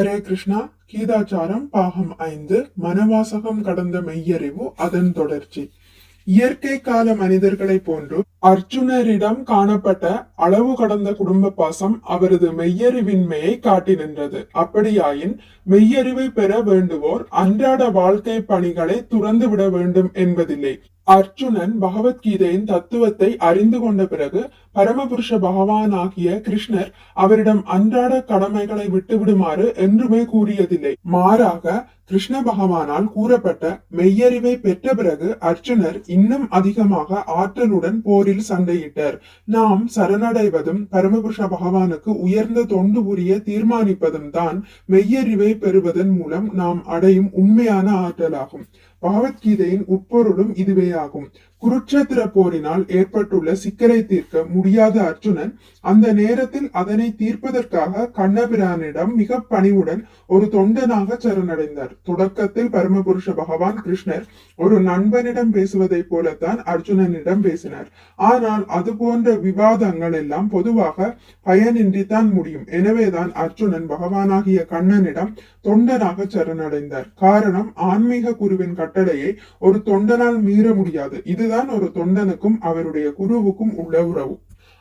ஹரே கிருஷ்ணா கீதாச்சாரம் பாகம் ஐந்து மனவாசகம் கடந்த மெய்யறிவு அதன் தொடர்ச்சி. இயற்கை கால மனிதர்களை போன்று அர்ஜுனரிடம் காணப்பட்ட அளவு கடந்த குடும்ப பாசம் அவரது மெய்யறிவின்மையை காட்டி நின்றது. அப்படியாயின் மெய்யறிவை பெற வேண்டுவோர் அன்றாட வாழ்க்கை பணிகளை துறந்து விட வேண்டும் என்பதில்லை. அர்ஜுனன் பகவத்கீதையின் தத்துவத்தை அறிந்து கொண்ட பிறகு பரமபுருஷ பகவானாகிய கிருஷ்ணர் அவரிடம் அன்றாட கடமைகளை விட்டுவிடுமாறு என்றுமே கூறியதில்லை. மாறாக கிருஷ்ண பகவானால் கூறப்பட்ட மெய்யறிவை பெற்ற பிறகு அர்ஜுனர் இன்னும் அதிகமாக ஆற்றலுடன் போரில் சண்டையிட்டார். நாம் சரணடைவதும் பரமபுருஷ பகவானுக்கு உயர்ந்த தொண்டு புரிய தீர்மானிப்பதும் தான் மெய்யறிவை பெறுவதன் மூலம் நாம் அடையும் உண்மையான ஆற்றலாகும். பகவத்கீதையின் உட்பொருளும் இதுவே ஆகும் குருட்சேத்திர போரினால் ஏற்பட்டுள்ள சிக்கலை தீர்க்க முடியாத அர்ஜுனன் அந்த நேரத்தில் அதனை தீர்ப்பதற்காக கண்ணபிரானிடம் மிக பணிவுடன் ஒரு தொண்டனாக சரணடைந்தார். தொடக்கத்தில் பரமபுருஷ பகவான் கிருஷ்ணர் ஒரு நண்பனிடம் பேசுவதைப் போலத்தான் அர்ஜுனனிடம் பேசினார். ஆனால் அது போன்ற விவாதங்கள் எல்லாம் பொதுவாக பயனின்றித்தான் முடியும். எனவேதான் அர்ஜுனன் பகவானாகிய கண்ணனிடம் தொண்டனாக சரணடைந்தார். காரணம் ஆன்மீக குருவின் கட்டளையை ஒரு தொண்டனால் மீற முடியாது. இது இதுதான் ஒரு தொண்டனுக்கும் அவருடைய குருவுக்கும் உள்ள உறவு.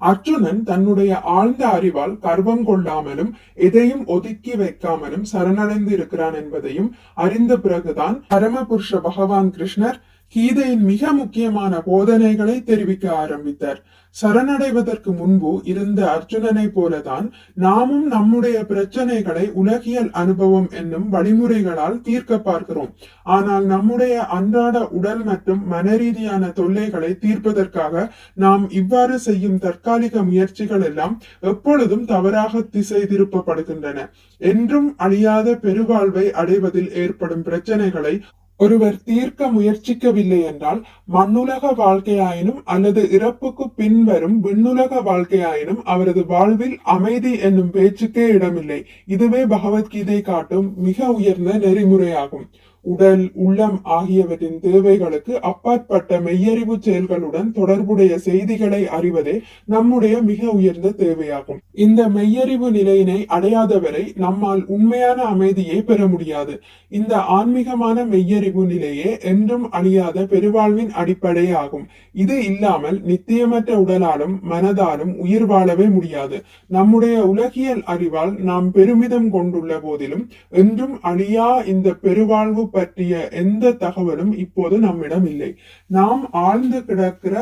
அர்ஜுனன் தன்னுடைய ஆழ்ந்த அறிவால் கர்வம் கொள்ளாமலும் எதையும் ஒதுக்கி வைக்காமலும் சரணடைந்து இருக்கிறான் என்பதையும் அறிந்த பிறகுதான் பரமபுருஷ பகவான் கிருஷ்ணர் கீதையின் மிக முக்கியமான போதனைகளை தெரிவிக்க ஆரம்பித்தார். சரணடைவதற்கு முன்பு இருந்த அர்ஜுனனை போலதான் நாமும் நம்முடைய பிரச்சனைகளை உலகியல் அனுபவம் என்னும் வழிமுறைகளால் தீர்க்க பார்க்கிறோம். ஆனால் நம்முடைய அன்றாட உடல் மற்றும் மனரீதியான தொல்லைகளை தீர்ப்பதற்காக நாம் இவ்வாறு செய்யும் தற்காலிக முயற்சிகள் எல்லாம் எப்பொழுதும் தவறாக திசை திருப்பப்படுகின்றன. என்றும் அழியாத பெருவாழ்வை அடைவதில் ஏற்படும் பிரச்சனைகளை ஒருவர் தீர்க்க முயற்சிக்கவில்லை என்றால் மண்ணுலக வாழ்க்கையாயினும் அல்லது இறப்புக்கு பின்வரும் விண்ணுலக வாழ்க்கையாயினும் அவரது வாழ்வில் அமைதி என்னும் பேச்சுக்கே இடமில்லை. இதுவே பகவத்கீதை காட்டும் மிக உயர்ந்த நெறிமுறையாகும். உடல் உள்ளம் ஆகியவற்றின் தேவைகளுக்கு அப்பாற்பட்ட மெய்யறிவு செயல்களுடன் தொடர்புடைய செய்திகளை அறிவதே நம்முடைய மிக உயர்ந்த தேவையாகும். இந்த மெய்யறிவு நிலையினை அடையாதவரை நம்மால் உண்மையான அமைதியை பெற முடியாது. இந்த ஆன்மீகமான மெய்யறிவு நிலையே என்றும் அழியாத பெருவாழ்வின் அடிப்படையாகும். இது இல்லாமல் நித்தியமற்ற உடலாலும் மனதாலும் உயிர் வாழவே முடியாது. நம்முடைய உலகியல் அறிவால் நாம் பெருமிதம் கொண்டுள்ள போதிலும் என்றும் அழியா இந்த பெருவாழ்வு பற்றிய எந்த தகவலும் இப்போது நம்மிடம் இல்லை. நாம் ஆழ்ந்து கிடக்கிற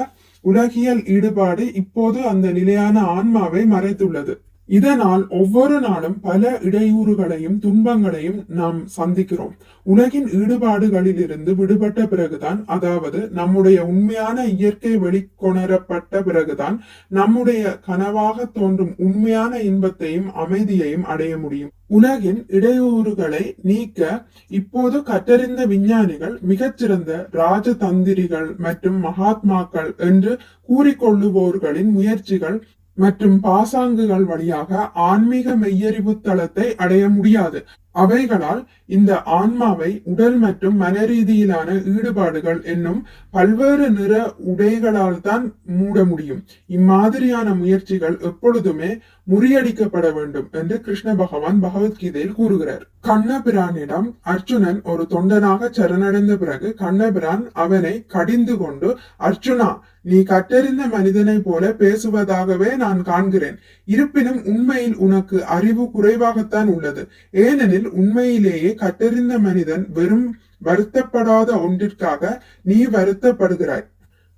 உலகியல் ஈடுபாடு இப்போது அந்த நிலையான ஆன்மாவை மறைத்துள்ளது. இதனால் ஒவ்வொரு நாளும் பல இடையூறுகளையும் துன்பங்களையும் நாம் சந்திக்கிறோம். உலகின் ஈடுபாடுகளிலிருந்து விடுபட்ட பிறகுதான் அதாவது நம்முடைய உண்மையான இயற்கை வெளிக்கொணரப்பட்ட பிறகுதான் நம்முடைய கனவாக தோன்றும் உண்மையான இன்பத்தையும் அமைதியையும் அடைய முடியும். உலகின் இடையூறுகளை நீக்க இப்போது கற்றறிந்த விஞ்ஞானிகள் மிகச்சிறந்த ராஜதந்திரிகள் மற்றும் மகாத்மாக்கள் என்று கூறிக்கொள்ளுவோர்களின் முயற்சிகள் மற்றும் பாசாங்குகள் வழியாக ஆன்மீக மெய்யறிவு தளத்தை அடைய முடியாது. அவைகளால் இந்த ஆன்மாவை உடல் மற்றும் மன ரீதியிலான ஈடுபாடுகள் என்னும் பல்வேறு நிற உடைகளால் தான் மூட முடியும். இம்மாதிரியான முயற்சிகள் எப்பொழுதுமே முறியடிக்கப்பட வேண்டும் என்று கிருஷ்ண பகவான் பகவத்கீதையில் கூறுகிறார். கண்ணபிரானிடம் அர்ஜுனன் ஒரு தொண்டனாக சரணடைந்த பிறகு கண்ணபிரான் அவனை கடிந்து கொண்டு அர்ஜுனா நீ கற்றறிந்த மனிதனை போல பேசுவதாகவே நான் காண்கிறேன். இருப்பினும் உண்மையில் உனக்கு அறிவு குறைவாகத்தான் உள்ளது. ஏனெனில் உண்மையிலேயே கட்டறிந்த மனிதன் வெறும் வருத்தப்படாத ஒன்றிற்காக நீ வருத்தப்படுகிறாய்.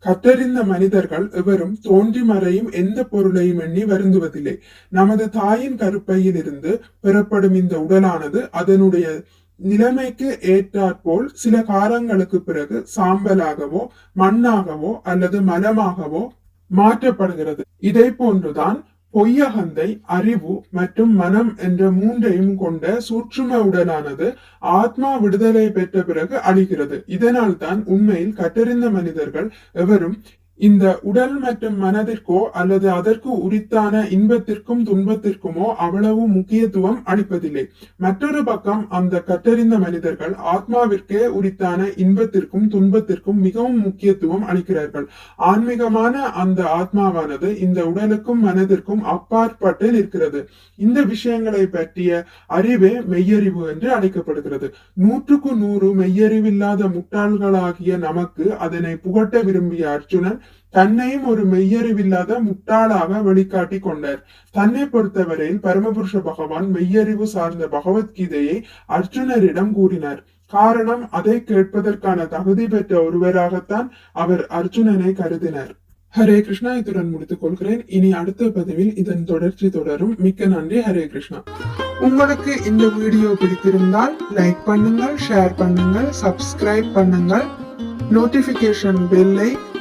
கற்றறிந்த மனிதர்கள் எவரும் தோன்றி மறையும் எந்த பொருளையும் எண்ணி வருந்துவதில்லை. நமது தாயின் கருப்பையில் இருந்து பெறப்படும் இந்த உடலானது அதனுடைய நிலைமைக்கு ஏற்றாற்போல் சில காலங்களுக்கு பிறகு சாம்பலாகவோ மண்ணாகவோ அல்லது மலமாகவோ மாற்றப்படுகிறது. இதை போன்றுதான் பொய்யகந்தை அறிவு மற்றும் மனம் என்ற மூன்றையும் கொண்ட சூற்றும உடலானது ஆத்மா விடுதலை பெற்ற பிறகு அழிகிறது. இதனால் தான் உண்மையில் கற்றறிந்த மனிதர்கள் எவரும் இந்த உடல் மற்றும் மனதிற்கோ அல்லது அதற்கு உரித்தான இன்பத்திற்கும் துன்பத்திற்குமோ அவ்வளவு முக்கியத்துவம் அளிப்பதில்லை. மற்றொரு பக்கம் அந்த கற்றறிந்த மனிதர்கள் ஆத்மாவிற்கே உரித்தான இன்பத்திற்கும் துன்பத்திற்கும் மிகவும் முக்கியத்துவம் அளிக்கிறார்கள். ஆன்மீகமான அந்த ஆத்மாவானது இந்த உடலுக்கும் மனதிற்கும் அப்பாற்பட்டு நிற்கிறது. இந்த விஷயங்களை பற்றிய அறிவே மெய்யறிவு என்று அழைக்கப்படுகிறது. நூற்றுக்கு நூறு மெய்யறிவில்லாத முட்டாள்களாகிய நமக்கு அதனை புகட்ட விரும்பிய அர்ஜுனன் தன்னையும் ஒரு மெய்யறிவில்லாத முட்டாளாக வழிகாட்டி கொண்டார். தன்னை பொறுத்தவரையில் பரமபுருஷ பகவான் மெய்யறிவு சார்ந்த பகவத்கீதையை அர்ஜுனரிடம் கூறினார். காரணம் அதை கேட்பதற்கான தகுதி பெற்ற ஒருவராகத்தான் அவர் அர்ஜுனனை கருதினார். ஹரே கிருஷ்ணா இத்துடன் முடித்துக் கொள்கிறேன். இனி அடுத்த பதிவில் இதன் தொடர்ச்சி தொடரும். மிக்க நன்றி ஹரே கிருஷ்ணா. உங்களுக்கு இந்த வீடியோ பிடித்திருந்தால் லைக் பண்ணுங்கள் ஷேர் பண்ணுங்கள் சப்ஸ்கிரைப் பண்ணுங்கள். நோட்டிபிகேஷன் பெல்லை